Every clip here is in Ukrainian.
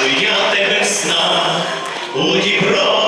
що я тебе в у Дніпро.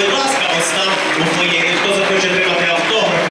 будь ласка, ось у фоє.